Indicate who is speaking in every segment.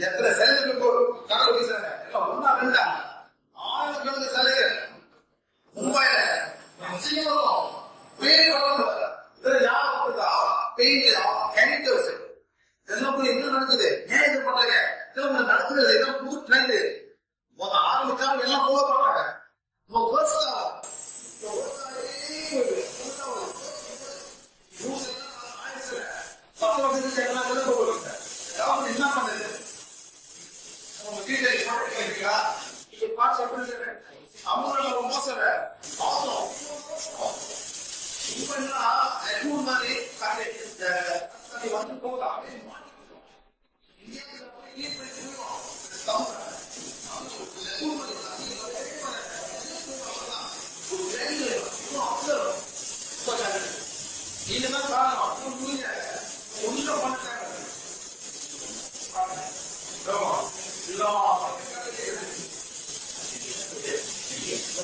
Speaker 1: எத்தனை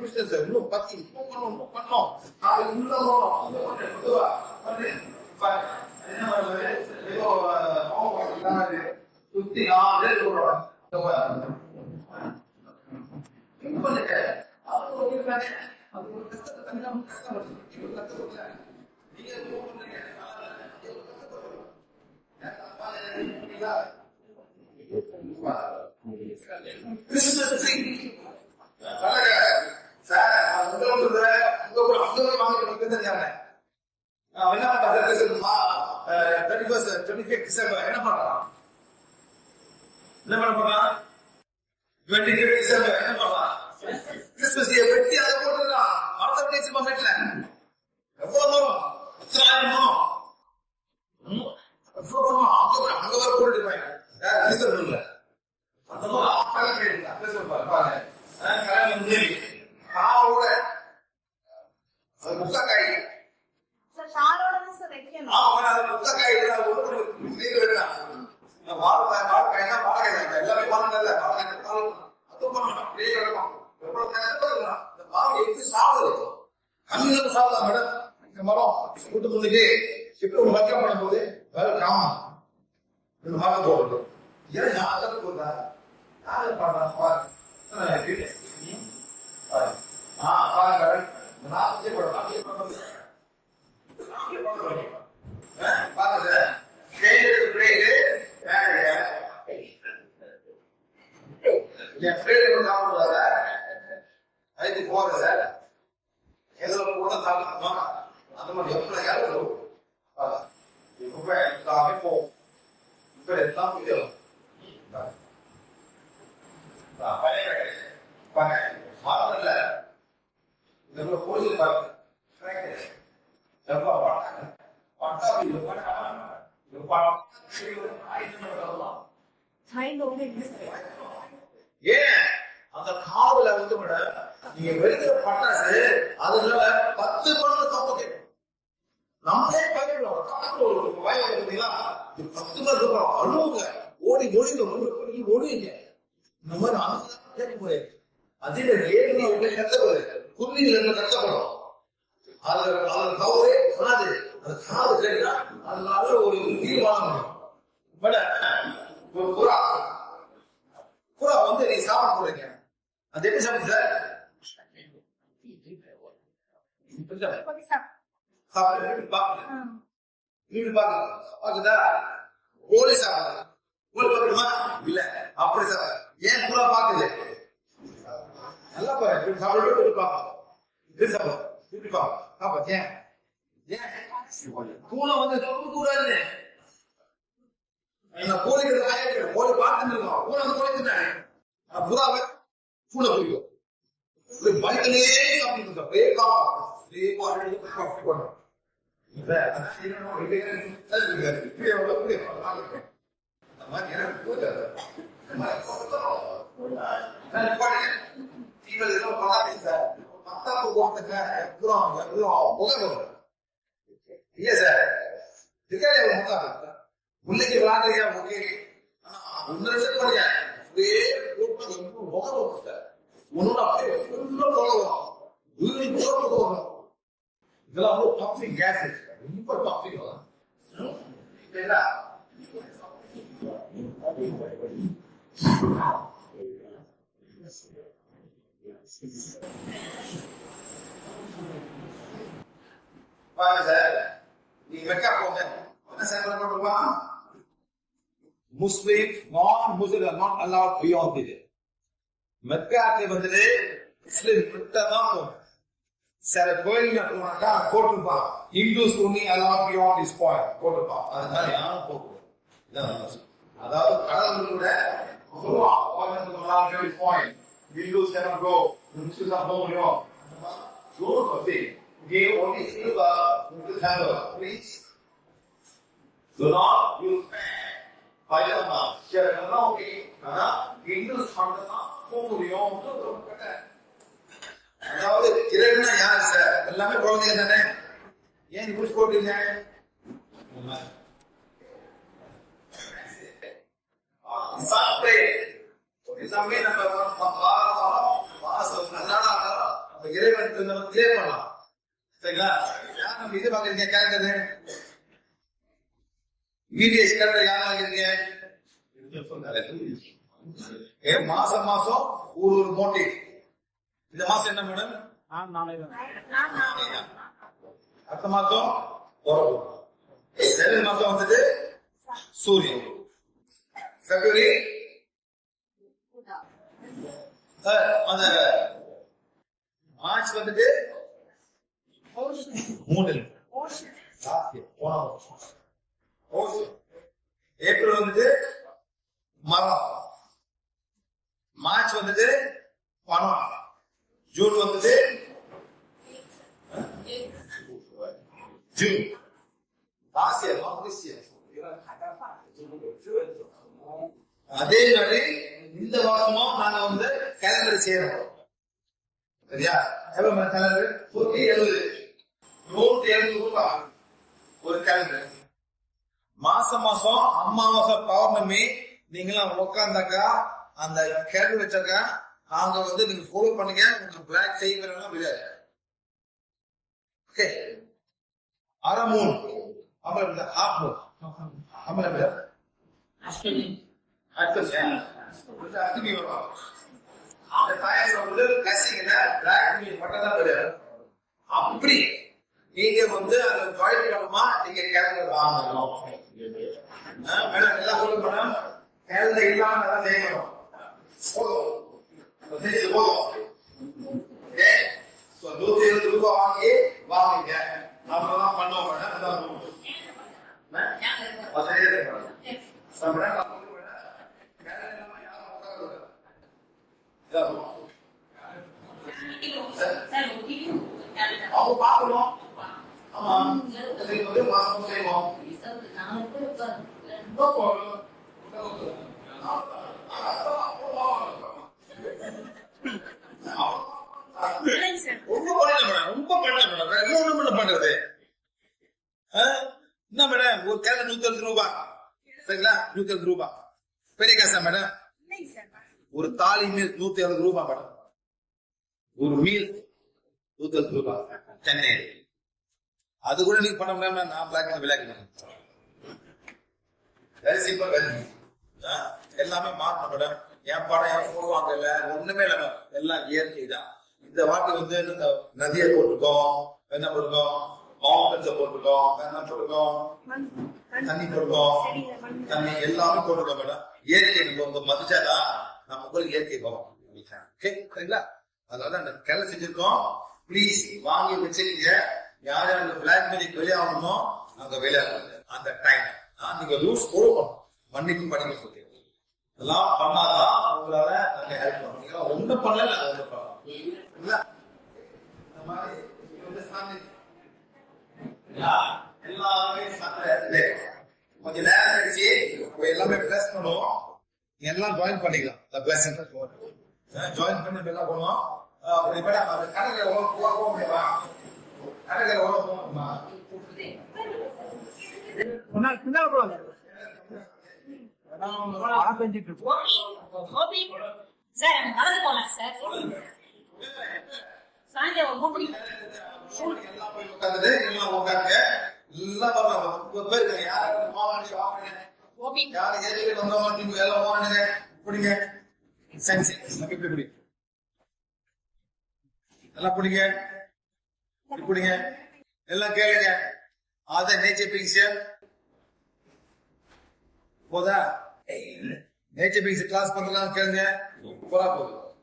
Speaker 1: இன்னும் business, இன்னும் பத்தி, இன்னும் பண்ணணும், இன்னும் பண்ணணும். நாளை இன்னும். சுத்தி நாலு பேர் போடுறாங்க. இந்த பாரு. திங்க் அவங்க ஒரு வந்து அவன் என்ன பண்றான் தேர்ட்டி ஃபர்ஸ்ட் டுவெண்ட்டி டிசம்பர் என்ன பண்றான் என்ன பண்ண போறான் டுவெண்ட்டி டிசம்பர் என்ன பண்றான் கிறிஸ்துமஸ் டே வெட்டி அதை போட்டுறான் மரத்தை வெட்டி வச்சிருப்பான் வீட்டுல எவ்வளவு எவ்வளவு அங்க அங்க வர இருப்பாங்க அந்த மாதிரி அப்படி பாருங்க. கல்யாணம் காவோட, அது முக்கக்காய்.
Speaker 2: சார் ஷாலோட தான் சார் வைக்கணும்
Speaker 1: ஆமா, ஆனா அது முக்கக்காய் இல்ல, அது ஒண்ணு பண்ணு. நீங்க வேண்டாம். இந்த வாழைக்காய், வாழைக்காய்னா வாழைக்காய் தான். எல்லாமே வாழைக்காய் தான். வாழைக்காய் தான். அதுவும் பண்ணணும். அப்படியே கிடக்கும். எவ்வளவு நேரம் இருக்கலாம். இந்த மாவு எப்படி சாப்பிடுறது? கண்ணுல சாப்பிடலாம் மேடம். இந்த மரம் வீட்டு முன்னுக்கு இப்படி ஒரு வைக்கம் பண்ணும்போது வேற காமம் இந்த மரம் போடுறது ஏன் யாரும் போடுறா யாரு பாடுறா பாரு ஆ, கீழே. ம். பாரு. ஆ, பாருங்க. நான் அப்படியே போடுறேன். அப்படியே போடுறேன். அப்படியே போடுறேன். ஆ, பாருங்க சார். shaded grade, வேற. என் friend வந்து அதுக்கு போறேன் எதுல கூட சாப்பிடணுமா? அந்த மாதிரி எப்படி யாரும் எல்லாமே போகும் இப்ப எல்லாம் முடியும் பழைய மாதத்துல இந்த கோயில் பாருங்க எவ்வளவு பணம் பணம் இது பணம் இது பணம்
Speaker 2: டைம் ரொம்ப
Speaker 1: ஏன் அந்த காதுல வந்து நீங்க வெடிக்கிற பட்டாசு அதுல பத்து நம்மளே பயப்படுறோம் காத்துல ஒரு பயம் வருது பார்த்தீங்களா இது பத்து பேர் இருக்கிறோம் அழுவுங்க ஓடி ஓடிங்க ஓடி ஓடுவீங்க. இந்த மாதிரி அந்த கேட்க முடியாது அதில் ஏறி உங்களை கத்தப்படுது குருவியில் என்ன கத்தப்படும் அதில் அதில் தவறே வராது. அது காது கேட்டா அதனால ஒரு தீர்மானம் பட் ஒரு புறா. புறா வந்து வந்து நீ சாப்பிட போறீங்க. அது எப்படி சாப்பிடுது சார்?
Speaker 2: சார்
Speaker 1: சாப்பிடு பாக்குது நீங்க பாக்குது பாக்குதா கோழி சாப்பிடுது கோழி பாக்குமா இல்ல. அப்படி சாப்பிடு. ஏன் புறா பாக்குது நல்லா பாரு. இப்படி சாப்பிடு இப்படி பாப்போம் இப்படி சாப்பிடு. இப்படி பாப்போம் பாப்பா ஏன்? பூனை வந்து கூடாது வாயிருக்கு கோழி பார்த்துட்டு இருக்கோம். பூனை வந்து கோழி தின்னாரு ஆனா புறாவை பூனை பிடிக்கும். இப்படி பயத்திலேயே சாப்பிட்டு இருக்கோம் இல்ல, சார். மத்தாப்பு போட்டுங்க, முன்னைக்கு ஒன்னு அப்படியே போட்டு சார் அப்படியே ஃபுல்லா வீடு இதெல்லாம் வந்து டாக்ஸிக் கேஸ் ரொம்ப டாக்ஸிக் சரிங்களா பாருங்க சார் நீங்க மெக்கா போங்க என்ன சார் பண்ணுவா முஸ்லிம் non Muslim not allowed beyond இது மெக்காக்கு வந்துட்டு முஸ்லிம் கிட்ட தான் போகும் சில கோயில்ல போனாக்கா போட்டிருப்பான் Hindus only allowed beyond is point போட்டிருப்பான். அது மாதிரி யாரும் போகும் அதாவது கடவுள் கூட cannot go. முஸ்லிம் தான் போக முடியும். Go for faith. Give only silver to hammer, please. Do not use பயமா சரி அதெல்லாம் ஓகே ஆனா இங்கிலீஷ் மட்டும்தான் போக முடியும். அதாவது கிரகணா யார் சார் எல்லாமே குழந்தைங்க தானே? ஏன் இங்கிலீஷ் போட்டீங்க எல்லாமே நம்ம நம்ம இறைவனுக்கு நம்ம கிளியர் பண்ணலாம். சரிங்களா? யார் நம்ம இது பாக்குறீங்க கேட்கறது விடிஎஸ் கேரக்டர் யார் வாங்கிருக்கீங்க ஏ மாசம் மாசம் ஒரு ஒரு மோட்டிவ் இந்த மாசம் என்ன மேடம்? அடுத்த மாசம் ஜனவரி மாசம் வந்தது? சூரியன். பிப்ரவரி. அந்த மார்ச் வந்துட்டு மூணு. ஏப்ரல் வந்துட்டு மரம். மார்ச் வந்துட்டு பணம். ஜூன் வந்தது? ஜூன். அதே மாதிரி இந்த மாசமும் நாங்க வந்து கேலண்டர் செய்யறோம். சரியா? கேலண்டர் நூத்தி எழுபது. நூத்தி எழுபது ரூபாய் ஒரு கேலண்டர் மாசம் மாசம் அம்மாவாசை பௌர்ணமி நீங்களாம் உட்காந்தாக்கா அந்த கேள்வி வச்சாக்கா அவங்க வந்து நீங்க ஃபாலோ பண்ணுங்க உங்களுக்கு பிளாக் செய்யறதுலாம் விடாது ஓகே அரை மூணு அப்புறம் இந்த ஹாஃப் மூணு அடுத்தது கொஞ்சம் அத்துமி வரும். அந்த தாயார் வந்து கசிங்கல பிளாக் மீன் மட்டும் தான் விடாது அப்படி நீங்க வந்து அந்த தொழில்நுட்பமா நீங்க கிளம்பி வாங்கணும் மேடம் எல்லாம் சொல்லுங்க மேடம் கேரளா இல்லாம நல்லா செய்யணும். போதும் இந்த செய்தி போதும் ஓகே ஸோ நூத்தி இருபது ரூபாய் வாங்கி வாங்குங்க நம்ம தான் பண்ணுவோம் மேடம் அதான் rule. ஆ? அது சரியா இருக்கு மேடம். ஸோ மேடம் நான் சொல்லுங்க மேடம். கேரளா இல்லாம யாரும் உட்காரக்கூடாது. இதான் rule. அவங்க பார்க்கணும் ஆமா செய்வது மாசம் செய்வோம்
Speaker 2: இல்லைங்க சார்
Speaker 1: ரொம்ப பண்ணல மேடம்? ரொம்ப பண்ணல மேடம்? வேற என்ன மேடம் பண்றது ஆ? என்ன மேடம்? ஒரு கேரளா நூத்தி எழுபது ரூபாய் சரிங்களா? நூத்தி எழுபது ரூபாய் பெரிய காசா மேடம்? ஒரு தாலி மீல் நூத்தி எழுபது ரூபாய் மேடம். ஒரு மீல் நூத்தி எழுபது ரூபாய் சென்னை. அது கூட நீங்க பண்ண முடியாம நான் பிளாக் வெரி சிம்பிள் வெரி எல்லாமே மாறணும் மேடம். என் படம் என் அங்க இல்ல ஒண்ணுமே இல்ல எல்லாம் இயற்கை தான் இந்த வாட்டி வந்து நதியை போட்டிருக்கோம் என்ன போட்டிருக்கோம் மவுண்டன்ஸை போட்டிருக்கோம் என்ன போட்டிருக்கோம் தண்ணி போட்டிருக்கோம் தண்ணி எல்லாமே போட்டிருக்கோம் மேடம். இயற்கை நம்ம வந்து மதிச்சாதான் நம்ம உங்களுக்கு இயற்கை போவோம். சரிங்களா? அதனால அந்த கிளை செஞ்சிருக்கோம். ப்ளீஸ் வாங்கி வச்சுக்கீங்க யார் யார் இந்த பிளாக் மணிக்கு வெளியாகணுமோ அங்க வெளியாகுது அந்த டைம் நீங்க ரூல்ஸ் கொடுக்கணும் மன்னிப்பு படிக்க இதெல்லாம் பண்ணாதான் உங்களால நாங்க ஹெல்ப் பண்ணுவோம் நீங்க ஒண்ணும் பண்ணல. நாங்க பண்ணலாம் சண்டை கொஞ்ச நேரம் கழிச்சு எல்லாமே பிளஸ் பண்ணுவோம். எல்லாம் ஜாயின் பண்ணிக்கலாம். இந்த ஜாயின் பண்ணி இப்ப என்ன பண்ணுவோம்? அப்படி பண்ணா கடையில எவ்வளவு போக போக முடியுமா? கடையில எவ்வளவு போக முடியுமா?
Speaker 2: சார் அங்க நடந்து போலாம் சார். சாயந்தரம்
Speaker 1: எல்லாம் போய் உட்காந்துட்டு எல்லாம் உட்காருங்க எல்லாம் வரலாம் முப்பது பேர் இருக்காங்க. யாரு போவாங்க ஏரியா வந்தவங்க நீங்க எல்லாம் போவானுங்க பிடிங்க சென்சி நம்ம இப்படி பிடி எல்லாம் பிடிங்க இப்படி பிடிங்க எல்லாம் கேளுங்க அத நேச்சர் பிக்சர் போதா நேச்சர் பிக்சர் கிளாஸ் பண்றலாம் கேளுங்க. சூப்பரா போகுது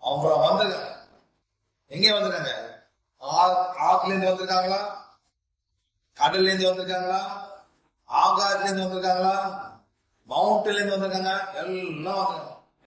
Speaker 1: அவங்க வந்திருக்காங்க. எங்க வந்திருக்காங்க? ஆ- ஆத்துல இருந்து வந்திருக்காங்களா? கடல்ல இருந்து வந்திருக்காங்களா? ஆகாத்துல இருந்து வந்திருக்காங்களா? மவுண்ட்ல இருந்து வந்திருக்காங்க. எல்லாம் வந்திருக்காங்க.